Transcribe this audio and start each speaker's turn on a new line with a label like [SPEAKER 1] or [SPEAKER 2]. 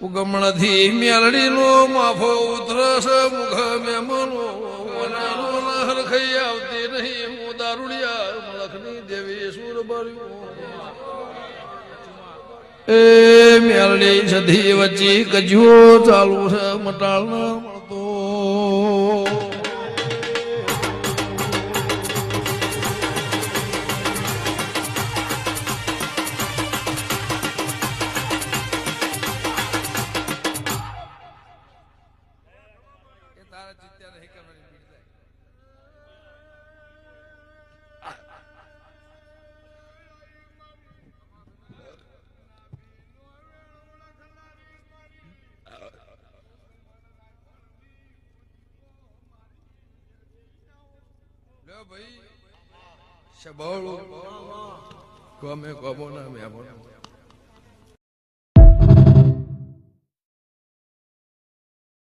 [SPEAKER 1] ઉગમણથી મેલડીનો માફો ઉતરસ મુખ મેમનો વનાનો હરખઈ આવતી નહીં હું દારૂડિયા મલખની દેવી સુર ભર્યું એ મેળડી સધી વચ્ચે ગજ્યો ચાલુ છે મટાળ મળતો તારા જીત્યા નહીં કરવાની ભીડ. લ્યો ભાઈ. શબોળું. કોમે કોમો ના મેમો